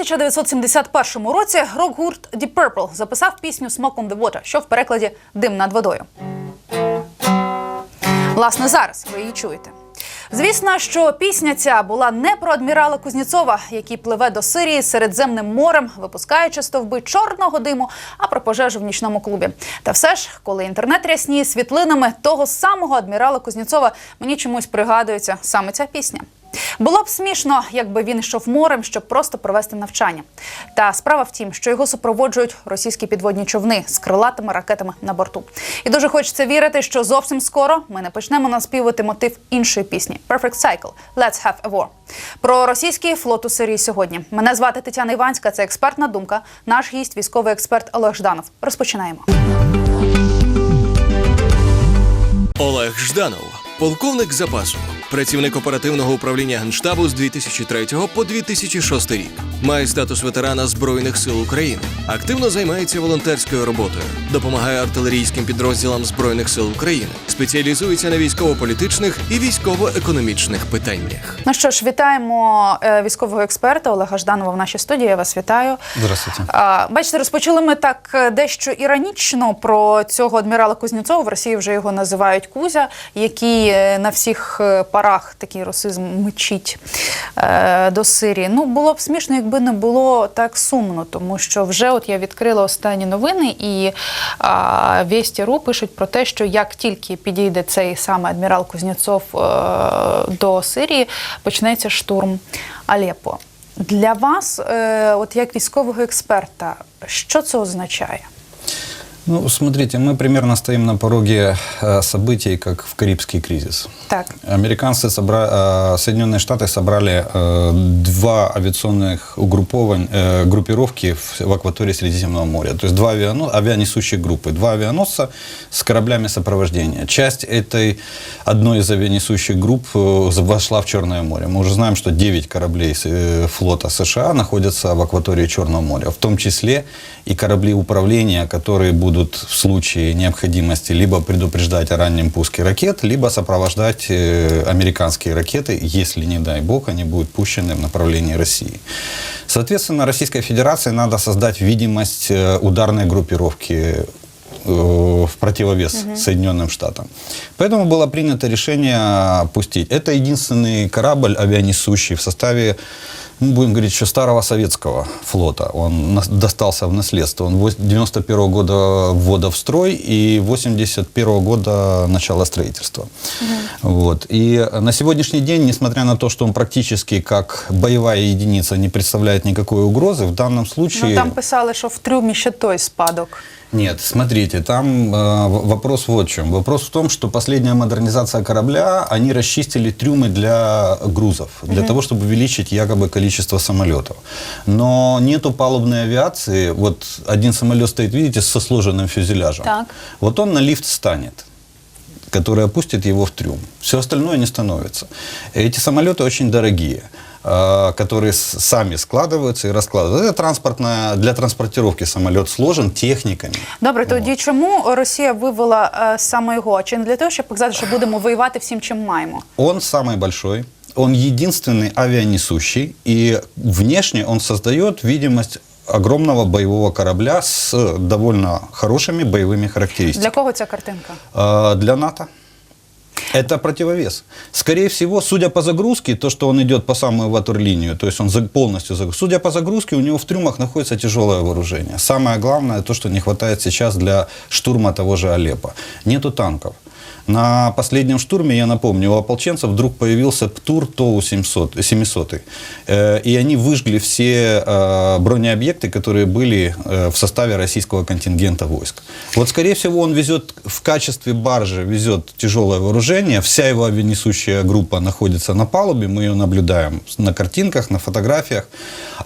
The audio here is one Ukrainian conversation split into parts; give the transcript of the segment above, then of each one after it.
1971 році рок-гурт Deep Purple записав пісню «Smoke on the Water», що в перекладі Дим над водою. Власне, зараз ви її чуєте. Звісно, що пісня ця була не про адмірала Кузнєцова, який пливе до Сирії Середземним морем, випускаючи стовби чорного диму, а про пожежу в нічному клубі. Та все ж, коли інтернет рясніє світлинами того самого адмірала Кузнєцова, мені чомусь пригадується саме ця пісня. Було б смішно, якби він йшов морем, щоб просто провести навчання. Та справа в тім, що його супроводжують російські підводні човни з крилатими ракетами на борту. І дуже хочеться вірити, що зовсім скоро ми не почнемо наспівати мотив іншої пісні Perfect Cycle – Let's have a war. Про російський флот у Сирії сьогодні. Мене звати Тетяна Іванська. Це експертна думка. Наш гість, військовий експерт Олег Жданов. Розпочинаємо. Олег Жданов, полковник запасу, працівник оперативного управління Генштабу з 2003 по 2006 рік. Має статус ветерана Збройних сил України. Активно займається волонтерською роботою, допомагає артилерійським підрозділам Збройних сил України, спеціалізується на військово-політичних і військово-економічних питаннях. Ну що ж, вітаємо е, військового експерта Олега Жданова в нашій студії. Я вас вітаю. Здравствуйте. А, Бачите, розпочали ми так е, дещо іронічно про цього адмірала Кузнєцова. В Росії вже його називають Кузя, який е, на всіх е, парах такий русизм мчить е, до Сирії. Ну було б смішно, якби не було так сумно, тому що вже от я відкрила останні новини, і а, Вєсті.ру пишуть про те, що як тільки підійде цей саме адмірал Кузнєцов е, до Сирії, почнеться штурм Алеппо. Для вас, е, от як військового експерта, що це означає? Ну, смотрите, мы примерно стоим на пороге э, событий, как в Карибский кризис. Так. Американцы, собра... э, Соединенные Штаты собрали э, два авиационных угруповань, э, группировки в, в акватории Средиземного моря. То есть два авиано... авианесущих группы, два авианосца с кораблями сопровождения. Часть этой одной из авианесущих групп э, вошла в Черное море. Мы уже знаем, что 9 кораблей э, флота США находятся в акватории Черного моря, в том числе и корабли управления, которые будут в случае необходимости либо предупреждать о раннем пуске ракет, либо сопровождать э, американские ракеты, если, не дай бог, они будут пущены в направлении России. Соответственно, Российской Федерации надо создать видимость э, ударной группировки э, в противовес Соединенным Штатам. Поэтому было принято решение пустить. Это единственный корабль авианесущий в составе, ну, будем говорить, еще старого советского флота. Он достался в наследство. Он вось- 91 года ввода в строй и 81 года начала строительства. Вот. И на сегодняшний день, несмотря на то, что он практически как боевая единица не представляет никакой угрозы, в данном случае... Ну там писали, що в трюмі ще той спадок. Нет, смотрите, там э, вопрос вот в чем. Вопрос в том, что последняя модернизация корабля, они расчистили трюмы для грузов, для того, чтобы увеличить якобы количество самолетов. Но нету палубной авиации. Вот один самолет стоит, видите, со сложенным фюзеляжем. Так. Вот он на лифт станет который опустит его в трюм. Все остальное не становится. Эти самолеты очень дорогие которые с- сами складываются и раскладываются. Это транспортная, для транспортировки самолет сложен техниками. Добре, тоді чому Росія вивела е, саме його? Чи не для того, щоб показати, що будемо воювати всім, чим маємо? Он самый большой, он единственный авианесущий, и внешне он создает видимость огромного боевого корабля с довольно хорошими боевыми характеристиками. Для кого ця картинка? А, Для НАТО. Это противовес. Скорее всего, судя по загрузке, то, что он идет по самую ватерлинию, то есть он полностью загрузен. Судя по загрузке, у него в трюмах находится тяжелое вооружение. Самое главное, то, что не хватает сейчас для штурма того же Алеппо. Нету танков. На последнем штурме, я напомню, у ополченцев вдруг появился ПТУР ТОУ-700, 700. Э, И они выжгли все э, бронеобъекты, которые были э, в составе российского контингента войск. Вот, скорее всего, он везет в качестве баржи, везет тяжелое вооружение. Вся его авианесущая группа находится на палубе, мы ее наблюдаем на картинках, на фотографиях.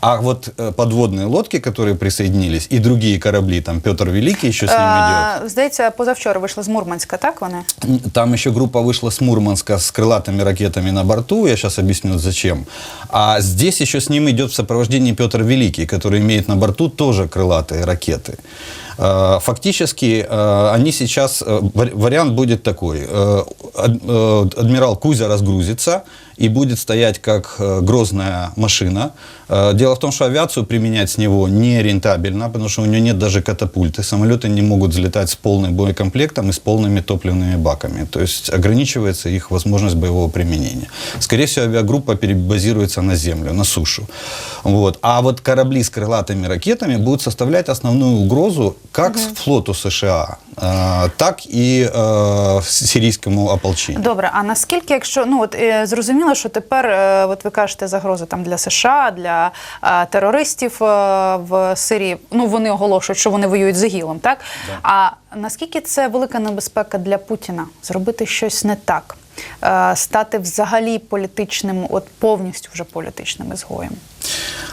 А вот подводные лодки, которые присоединились, и другие корабли, там Петр Великий еще с ним идет. Е, Здається, позавчора вийшли з Мурманська, так вони? Там еще группа вышла с Мурманска с крылатыми ракетами на борту. Я сейчас объясню, зачем. А здесь еще с ним идет в сопровождении Петр Великий, который имеет на борту тоже крылатые ракеты. Э, Фактически э, они сейчас, э, вари- вариант будет такой. Ад- Адмирал Кузя разгрузится и будет стоять как грозная машина. Дело в том, что авиацию применять с него не рентабельно, потому что у него нет даже катапульты. Самолеты не могут взлетать с полным боекомплектом и с полными топливными баками. То есть ограничивается их возможность боевого применения. Скорее всего, авиагруппа перебазируется на землю, на сушу. Вот. А вот корабли с крылатыми ракетами будут составлять основную угрозу как флоту США, так и э, сирийскому ополчению. Добре, а наскільки, якщо ну от е, зрозуміло, що тепер, е, от ви кажете, загроза там для США, для терористів е, в Сирії, ну вони оголошують, що вони воюють з ІГІЛом, так? А наскільки це велика небезпека для Путіна зробити щось не так? Е, Стати взагалі політичним, от повністю вже політичним ізгоєм.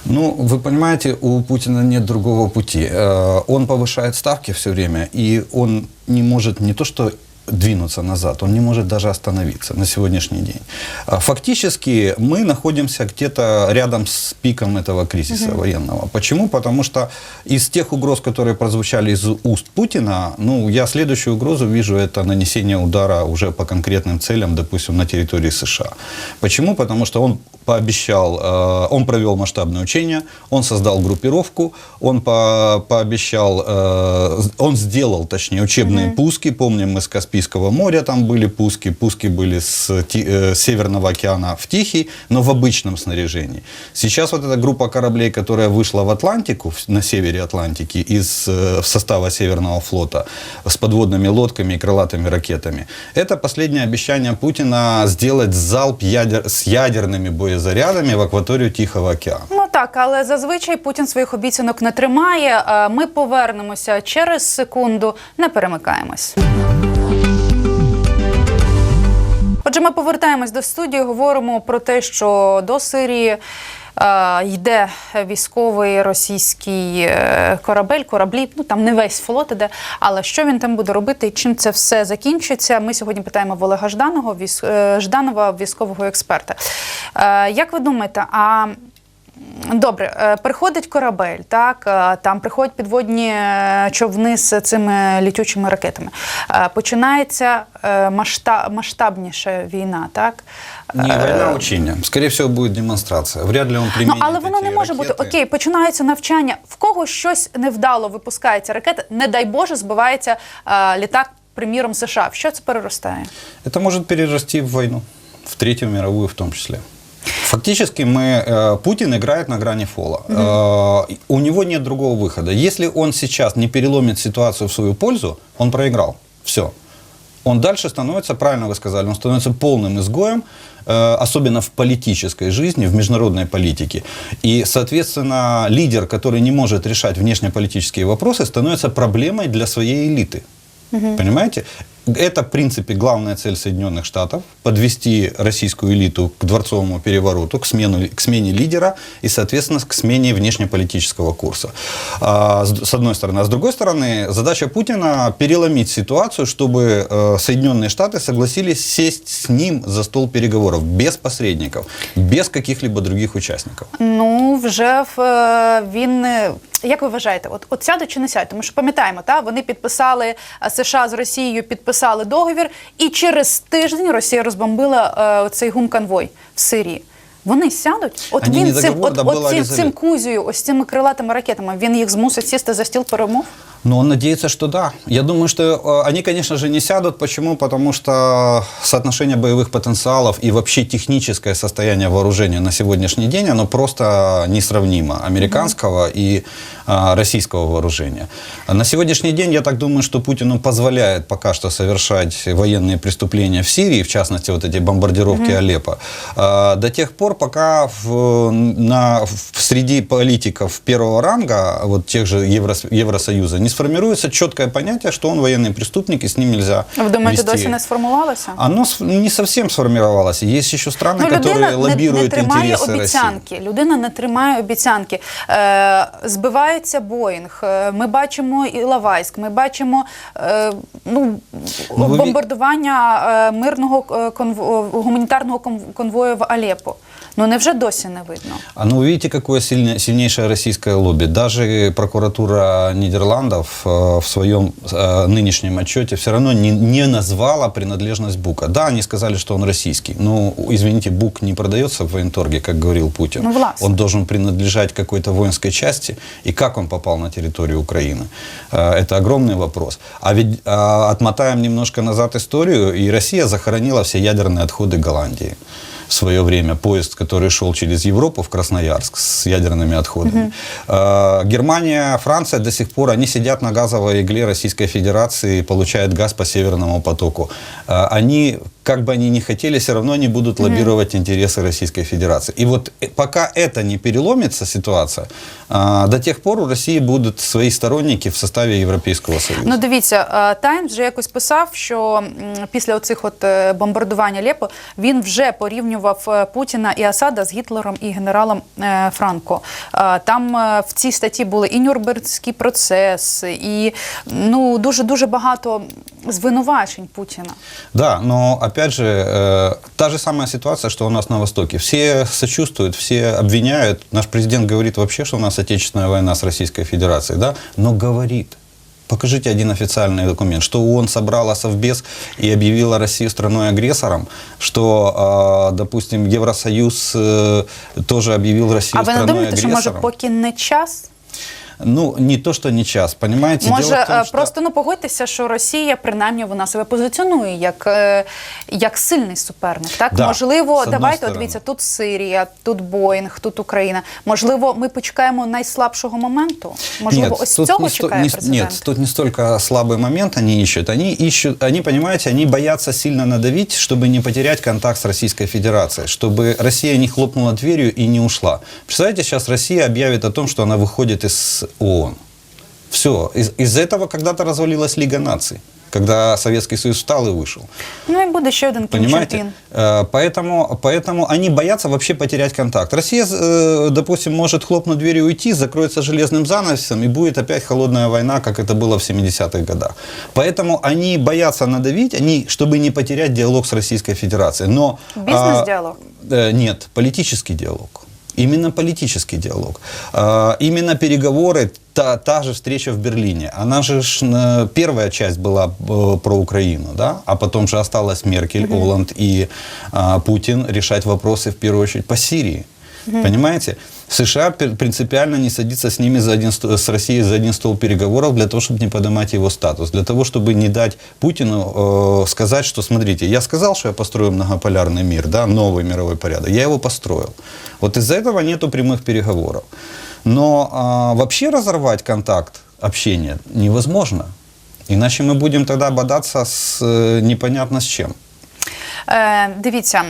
Ну, вы понимаете, у Путина нет другого пути. Э, Он повышает ставки все время, и он не может не то что двинуться назад, он не может даже остановиться на сегодняшний день. А Фактически мы находимся где-то рядом с пиком этого кризиса военного. Почему? Потому что из тех угроз, которые прозвучали из уст Путина, ну, я следующую угрозу вижу, это нанесение удара уже по конкретным целям, допустим, на территории США. Почему? Потому что он пообещал, э, он провел масштабное учение, он создал группировку, он по- пообещал, э, он сделал, точнее, учебные пуски. Помним, мы с Каспийского моря там были пуски, пуски были с, Ти- э, Северного океана в Тихий, но в обычном снаряжении. Сейчас вот эта группа кораблей, которая вышла в Атлантику, на севере Атлантики, из э, состава Северного флота, с подводными лодками и крылатыми ракетами, это последнее обещание Путина сделать залп ядер, с ядерными боезарядами в акваторію Тихого океану. Ну так, але зазвичай Путін своїх обіцянок не тримає. Ми повернемося через секунду, не перемикаємось. Отже, ми повертаємось до студії, говоримо про те, що до Сирії. Е, Йде військовий російський е, корабель, кораблі. Ну там не весь флот іде. Але що він там буде робити і чим це все закінчиться? Ми сьогодні питаємо в Жданого, військ... е, Жданова, військового експерта. Як ви думаєте, а Добре, е, приходить корабель, так е, там приходять підводні е, човни з цими літючими ракетами. Е, Починається е, масштаб, масштабніша війна, так Не война, а учение. Скорее всего, будет демонстрация. Вряд ли он ну применит але воно эти не може бути ракеты. окей. Починається навчання. В кого щось невдало випускається ракета, не дай Боже, збивається е, літак, приміром США. В що це переростає? Это может перерасти в войну, в Третью мировую в том числе. Фактически мы, э, Путин играет на грани фола. Э, у него нет другого выхода. Если он сейчас не переломит ситуацию в свою пользу, он проиграл. Все. Он дальше становится, правильно вы сказали, он становится полным изгоем, э, особенно в политической жизни, в международной политике. И, соответственно, лидер, который не может решать внешнеполитические вопросы, становится проблемой для своей элиты. Понимаете? Это, в принципе, главная цель Соединенных Штатов – подвести российскую элиту к дворцовому перевороту, к, смену, к смене лидера и, соответственно, к смене внешнеполитического курса. А, с, с одной стороны. А с другой стороны, задача Путина – переломить ситуацию, чтобы э, Соединенные Штаты согласились сесть с ним за стол переговоров, без посредников, без каких-либо других участников. Ну, вже в, е, він. е, Як ви вважаєте, от, от сядуть чи не сядуть? Тому що пам'ятаємо, та вони підписали е, США з Росією, підписали договір, і через тиждень Росія розбомбила е, цей гумконвой в Сирії. Вони сядуть? От Они він цим, от, от цим, цим кузію, ось цими крилатими ракетами, він їх змусить сісти за стіл перемов? Но он надеется, что да. Я думаю, что э, они, конечно же, не сядут. Почему? Потому что соотношение боевых потенциалов и вообще техническое состояние вооружения на сегодняшний день, оно просто несравнимо американского и а, российского вооружения. На сегодняшний день, я так думаю, что Путину позволяет пока что совершать военные преступления в Сирии, в частности, вот эти бомбардировки Алеппо, а, до тех пор, пока в, на, в среди политиков первого ранга, вот тех же Еврос- Евросоюза, не сформируется четкое понятие, что он военный преступник, и с ним нельзя Ви думаєте, вести. досі не сформувалося? Оно с- не совсем сформировалось. Есть еще страны, Ну, которые людина не, не лоббируют тримає интересы России. обіцянки. Людина не тримає обіцянки. Е, збивається Боїнг. Е, Ми бачимо Іловайськ. Ми бачимо е, ну, Ну, ви ві- бомбардування е, мирного е, конво- гуманітарного кон- конвою в Алеппо. Ну невже досі не видно? А ну видите, какое сильне- сильнейшее российское лобби. Даже прокуратура Нидерландов э, в своем э, нынешнем отчете все равно не, не назвала принадлежность Бука. Да, они сказали, что он российский. Но, извините, Бук не продается в военторге, как говорил Путин. Ну, властно. Он должен принадлежать какой-то воинской части. И как он попал на территорию Украины? Э, Это огромный вопрос. А ведь а, отмотаем немножко назад историю, и Россия захоронила все ядерные отходы Голландии в свое время поезд, который шел через Европу в Красноярск с ядерными отходами. Э, Германия, Франция до сих пор, они сидят на газовой игле Российской Федерации и получают газ по Северному потоку. Э, Они, как бы они ни хотели, все равно не будут лоббировать интересы Российской Федерации. И вот э, пока это не переломится ситуация, э, до тех пор у России будут свои сторонники в составе Европейского Союза. Ну дивіться, е, Таймс вже якось писав, що м, після оцих от е, бомбардувань Алепо він вже порівнював е, Путіна і Асада з Гітлером і генералом е, Франко. Е, Там е, в цій статті були і Нюрнбергський процес, і ну дуже дуже багато звинувачень Путіна. Да, но опять же, э, та же самая ситуация, что у нас на Востоке. Все сочувствуют, все обвиняют. Наш президент говорит вообще, что у нас отечественная война с Российской Федерацией, да, но говорит. Покажите один официальный документ, что ООН собрала Совбез и объявила Россию страной-агрессором, что, э, допустим, Евросоюз э, тоже объявил Россию А ви не думаєте, що може страной-агрессором. поки не час? Ну, не то, что не час, понимаете? Може, Дело в том, е, что- просто ну погодьтеся, що Росія принаймні вона себе позиціонує як, е, як сильний суперник. Так Да, можливо, з одної давайте от сторони. дивіться, тут Сирія, тут Боїнг, тут Україна. Можливо, ми почекаємо найслабшого моменту. Можливо, Нет, ось тут цього не сто- чекає не- президент. Нет, тут не столько слабый момент они ищут. Они ищут, они, понимаете, они боятся сильно надавить, чтобы не потерять контакт с Российской Федерацией, чтобы Россия не хлопнула дверью и не ушла. Представляете, сейчас Россия объявит о том, что она выходит из ООН. Все. Из- из-за этого когда-то развалилась Лига наций, когда Советский Союз встал и вышел. Ну і буде ще один Кім Чен Понимаете? Ін. Э, Поэтому, поэтому они боятся вообще потерять контакт. Россия, э, допустим, может хлопнуть дверью и уйти, закроется железным занавесом, и будет опять холодная война, как это было в 70-х годах. Поэтому они боятся надавить, они, чтобы не потерять диалог с Российской Федерацией. Но, а, Бизнес-диалог? э, нет, политический диалог. Именно политический диалог. А, Именно переговоры, та, та же встреча в Берлине. Она же ж, э, первая часть была э, про Украину, да? а потом же осталась Меркель, Оланд и а, Путин решать вопросы в первую очередь по Сирии. Понимаете? США принципиально не садится с ними за один, с Россией за один стол переговоров для того, чтобы не поднимать его статус, для того, чтобы не дать Путину э, сказать, что смотрите, я сказал, что я построю многополярный мир, да, новый мировой порядок, я его построил. Вот из-за этого нету прямых переговоров. Но а, вообще разорвать контакт, общение невозможно. Иначе мы будем тогда бодаться с э, непонятно с чем. Е, дивіться,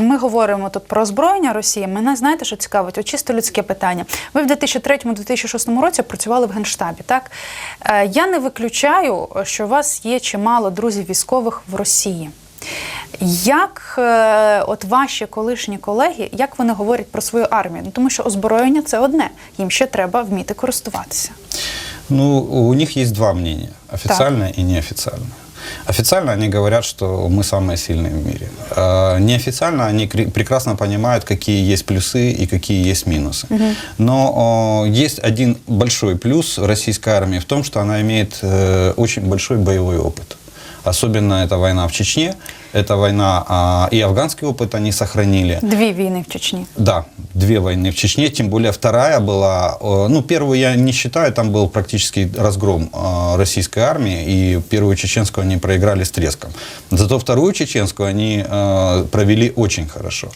ми говоримо тут про озброєння Росії. Мене знаєте, що цікавить? От чисто людське питання. Ви в 2003-2006 році працювали в Генштабі. Так е, я не виключаю, що у вас є чимало друзів військових в Росії. Як е, от ваші колишні колеги, як вони говорять про свою армію? Ну тому що озброєння це одне, їм ще треба вміти користуватися. Ну, у них есть два мнения, официальное и неофициальное. Официально они говорят, что мы самые сильные в мире. А неофициально они кре- прекрасно понимают, какие есть плюсы и какие есть минусы. Но о, есть один большой плюс российской армии в том, что она имеет э, очень большой боевой опыт. Особенно это война в Чечне, это война а, и афганский опыт они сохранили. Дві війни в Чечні. Да, две войны в Чечне, тем более вторая была, э, ну, первую я не считаю, там был практически разгром э, российской армии, и первую чеченскую они проиграли с треском. Зато вторую чеченскую они э, провели очень хорошо.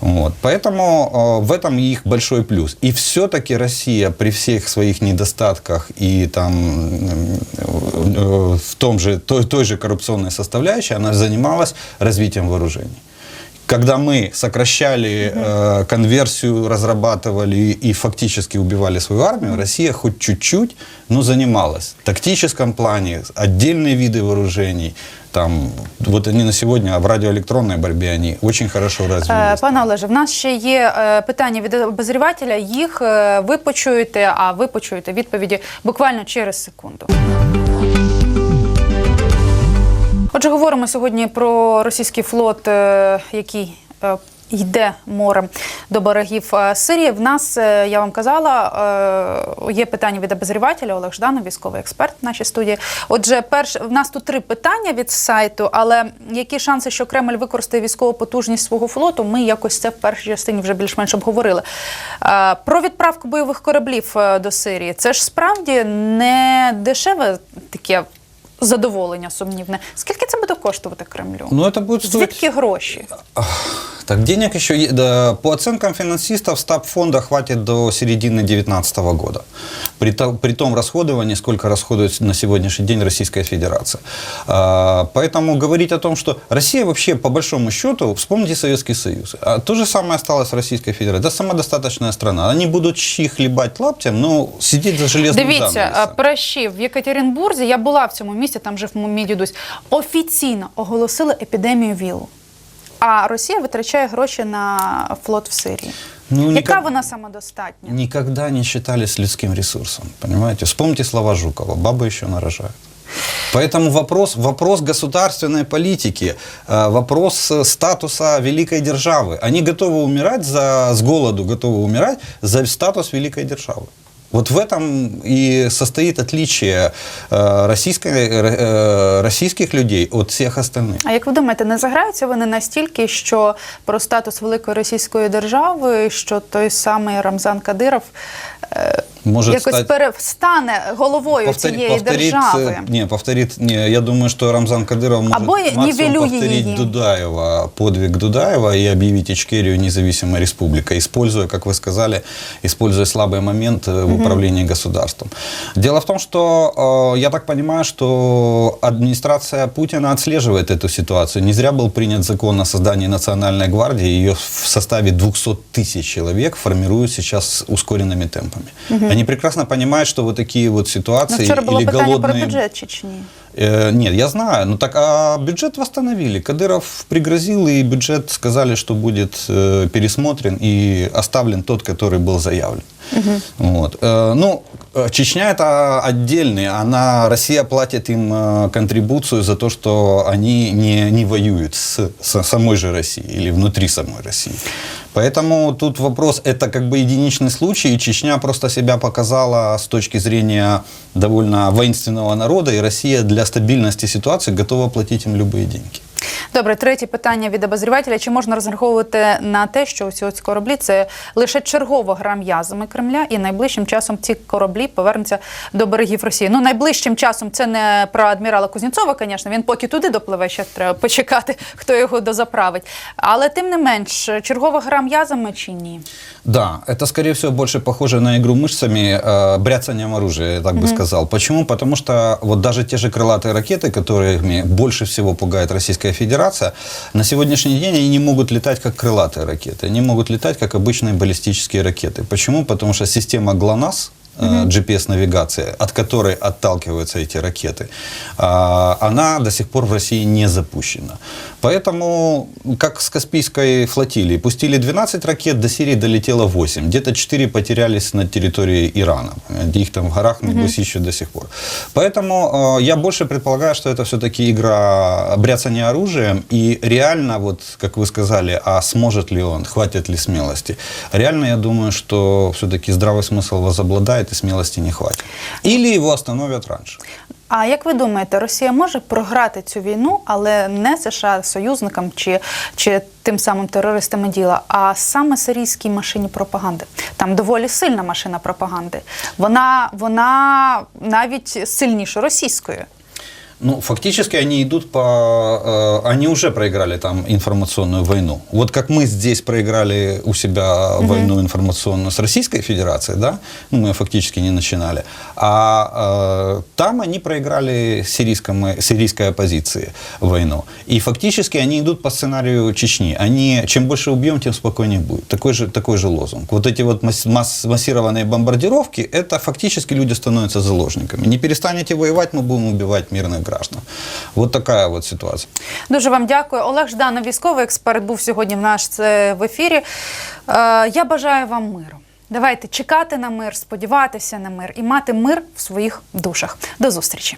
Вот. Поэтому э, в этом их большой плюс. И все-таки Россия при всех своих недостатках и там м, э, в том же, той, той же коррупционной составляющей, она занималась развитием вооружений. Когда мы сокращали э, конверсию, разрабатывали и фактически убивали свою армию, Россия хоть чуть-чуть, но занималась. В тактическом плане, отдельные виды вооружений, там, вот они на сегодня в радиоэлектронной борьбе, они очень хорошо Е, развились. Пане Олеже, в нас ще є е, питання від обозрівателя. Їх е, ви почуєте, а ви почуєте відповіді буквально через секунду. Отже, говоримо сьогодні про російський флот, е, який е, йде морем до берегів е, Сирії. В нас, я вам казала, є питання від обозрівателя Олег Жданов, військовий експерт в нашій студії. Отже, перш в нас тут три питання від сайту, але які шанси, що Кремль використає військову потужність свого флоту, ми якось це в першій частині вже більш-менш обговорили. Про відправку бойових кораблів до Сирії. Це ж справді не дешеве таке задоволення сумнівне. Скільки це буде коштувати Кремлю? Ну, це буде стоить... Звідки гроші? Так, денег еще, е- да, по оценкам финансистов, стаб фонда хватит до середины 2019 года. При, то- при том расходовании, сколько расходует на сегодняшний день Российская Федерация. А, поэтому говорить о том, что Россия вообще, по большому счету, вспомните Советский Союз. А то же самое осталось в Российской Федерации. Это самодостаточная страна. Они будут щи хлебать лаптем, но сидеть за железным Дивіться, занавесом. е, Пращі в Єкатеринбурзі, я була в цьому місті, там жив мій дідусь, офіційно оголосили епідемію ВІЛу. А Росія витрачає гроші на флот в Сирії. Ну, Яка никак- вона самодостатня? Никогда не считались людским ресурсом, понимаете? Вспомните слова Жукова, бабы еще нарожают. Поэтому вопрос, вопрос государственной политики, э, вопрос э, статуса великой державы. Они готовы умирать за, с голоду, готовы умирать за статус великой державы. Вот в этом и состоит отличие э, российской, э, российских людей от всех остальных. А як ви думаєте, не заграються вони настільки, що про статус великої російської держави, що той самий Рамзан Кадиров е, Може якось стать- перестане головою Повтори- цієї повторит, держави? э, Не, повторит, не, я думаю, что Рамзан Кадыров может Або максимум нивелює повторить її. Дудаева, подвиг Дудаева и объявить Ичкерию независимой республикой, используя, как вы сказали, используя слабый момент э, в управлении государством. Дело в том, что э, я так понимаю, что администрация Путина отслеживает эту ситуацию. Не зря был принят закон о создании национальной гвардии. Ее в составе 200 тысяч человек формируют сейчас ускоренными темпами. Они прекрасно понимают, что вот такие вот ситуации ситуации вчера было или голодные... про бюджет Чечні. Э, нет, я знаю. Ну так а бюджет восстановили. Кадыров пригрозил, и бюджет сказали, что будет э, пересмотрен и оставлен тот, который был заявлен. Вот. Э, ну, Чечня это отдельный. Она, Россия платит им контрибуцию за то, что они не, не воюют с, с самой же Россией или внутри самой России. Поэтому тут вопрос, это как бы единичный случай, и Чечня просто себя показала с точки зрения довольно воинственного народа, и Россия для стабильности ситуации готова платить им любые деньги. Добре, третє питання від обозрівателя. Чи можна розраховувати на те, що ці ось кораблі це лише чергова гра м'язами Кремля, і найближчим часом ці кораблі повернуться до берегів Росії? Ну, найближчим часом це не про адмірала Кузнєцова, звісно, він поки туди допливе, ще треба почекати, хто його дозаправить. Але тим не менш, чергова гра м'язами чи ні? Да, это, скорее всего, больше похоже на игру мышцами, э, бряцанием оружия, я так бы сказал. Почему? Потому что вот даже те же крылатые ракеты, которыми больше всего пугает Российская Федерация, на сегодняшний день они не могут летать как крылатые ракеты, они могут летать как обычные баллистические ракеты. Почему? Потому что система ГЛОНАСС, э, GPS-навигация, от которой отталкиваются эти ракеты, а, она до сих пор в России не запущена. Поэтому, как с Каспийской флотилией, пустили 12 ракет, до Сирии долетело 8. Где-то 4 потерялись на территории Ирана. Их там в горах, небось, ищут до сих пор. Поэтому э, я больше предполагаю, что это все-таки игра бряцания оружием. И реально, вот, как вы сказали, а сможет ли он, хватит ли смелости? Реально, я думаю, что все-таки здравый смысл возобладает и смелости не хватит. Или его остановят раньше. А як ви думаєте, Росія може програти цю війну, але не США союзникам чи, чи тим самим терористами діла, а саме сирійській машині пропаганди? Там доволі сильна машина пропаганди. Вона, вона навіть сильніша російської. Ну, фактически они идут по... э, они уже проиграли там информационную войну. Вот как мы здесь проиграли у себя войну информационную с Российской Федерацией, да, ну, мы фактически не начинали, а э, там они проиграли сирийскому, сирийской оппозиции войну. И фактически они идут по сценарию Чечни. Они, чем больше убьем, тем спокойнее будет. Такой же, такой же лозунг. Вот эти вот масс- масс- массированные бомбардировки, это фактически люди становятся заложниками. Не перестанете воевать, мы будем убивать мирных граждан. Вот такая вот ситуация. Дуже вам дякую. Олег Жданов, військовий експерт, був сьогодні в нас е, в ефірі. Е, Я бажаю вам миру. Давайте чекати на мир, сподіватися на мир і мати мир в своїх душах. До зустрічі.